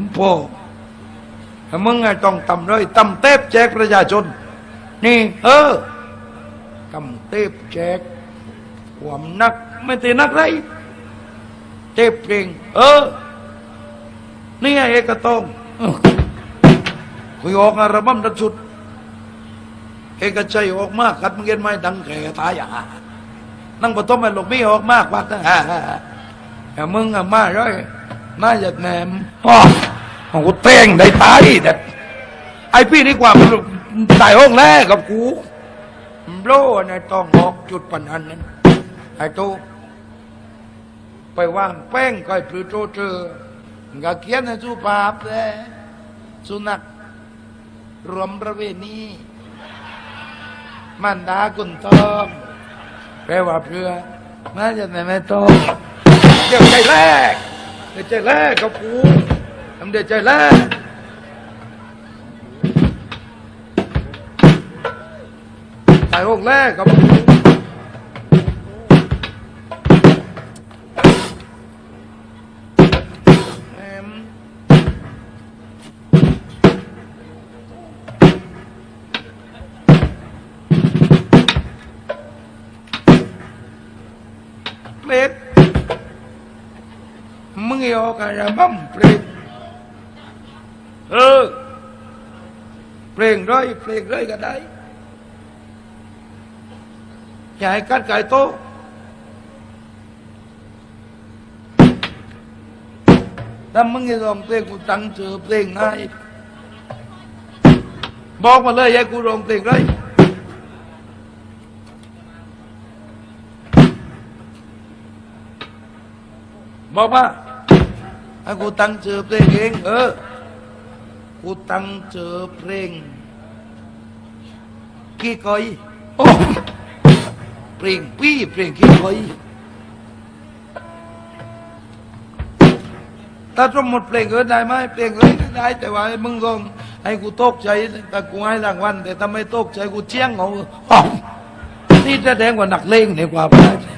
มโพแต่มึงไงต้องตำเลยตำเทปแจกประชาชน นี่เออตำเทปแจกความนักไม่ตีนักไรเทปเพลงเออนี่ไงเอกตองคุยออกอัลบั้มดัดสุด เอกชัยออกมากกัดมึงเห็นไหมดังแก่ตายอะนั่งปฐมไอ้ลูกมีออกมากวัดนะฮะแต่มึงอะมาร้อย น่าจะแนมอ๋อของกูเต้งได้ตายแต่ไอพี่นี่กว่าตายห้องแรกกับกูโลในต้องออกจุดปัญหานั้นไอ้โตไปวางแป้งก็ไอ้พลือโตเจอก็เขียนในสุภาพเลยสุนัขรวมประเวณีมันดากุนทองแปลว่าเพื่อน่าจะไม่ไม่ต้องเดี๋ยวใจแรก เดี๋ยวใจแรกกับกูทำเดี๋ยวใจแรกตายองแรกกับกูเพลง มึงเอาอะไรบ้างเพลงเออเพลงร้อยเพลงร้อยก็ได้อย่าให้กัดไก่โตถ้ามึงจะร้องเพลงกูตั้งเจอเพลงไหนบอกมาเลยให้กูร้องเพลงไรบอกมา ให้กูตั้งเจอเพลงเอง เออ กูตั้งเจอเพลงกี่กอยโอ้เพลงพี่เพลงกี่กอยถ้าสมมติเพลงเออได้ไหมเพลงเลยได้แต่ว่าให้มึงลองให้กูตกใจแต่กูให้รางวัลแต่ถ้าไม่ตกใจกูเชี่ยงเอาอ๋อนี่แสดงว่าหนักเลงในกว่าไปไ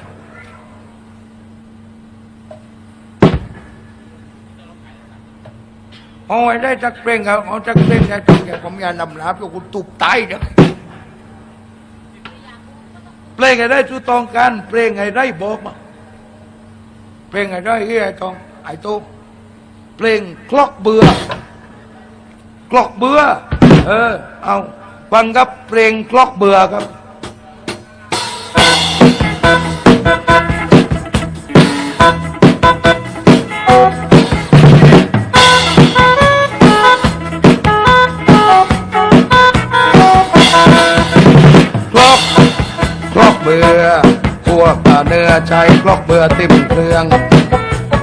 ด้โอ้ยได้จักเพลงครับเอาจักเพลงได้จักแกผมอย่าลำลาบแล้วกูตุบตายเด้อเพลงไอ้ได้ทุตองการเพลงไอ้ได้บอกมาเพลงไอ้ได้ที่ไอ้ตองไอ้โตเพลงคลอกเบื่อคลอกเบื่อเออเอาฟังครับเพลงคลอกเบื่อครับ อใจคลอกเบื่อติ่มเครื่อง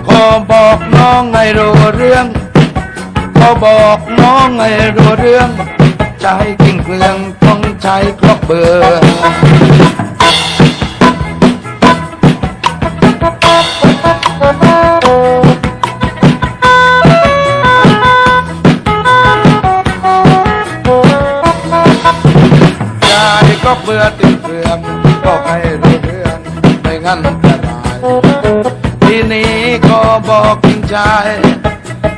ขอบอกน้องให้รู้เรื่องขอบอกน้องให้รู้เรื่องใจกิ่งเครื่องต้องใจคลอกเบื่อใจคลอกเบื่อติ่มเครื่องบอกให้รู้ ไม่งั้นจะตายทีนี้ก็บอกจริงใจ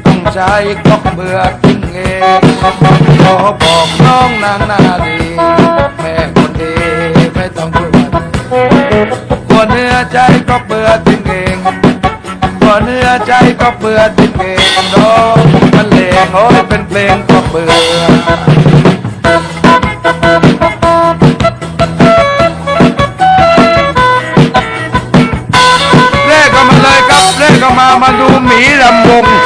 ต้องใจก็เบื่อทิ้งเองขอบอกน้องนางนาดีแม่คนดีไม่ต้องกลัวคนเนื้อใจก็เบื่อทิ้งเองคนเนื้อใจก็เบื่อทิ้งเองร้องมันเลงโอ้ยเป็นเพลงก็เบื่อ เ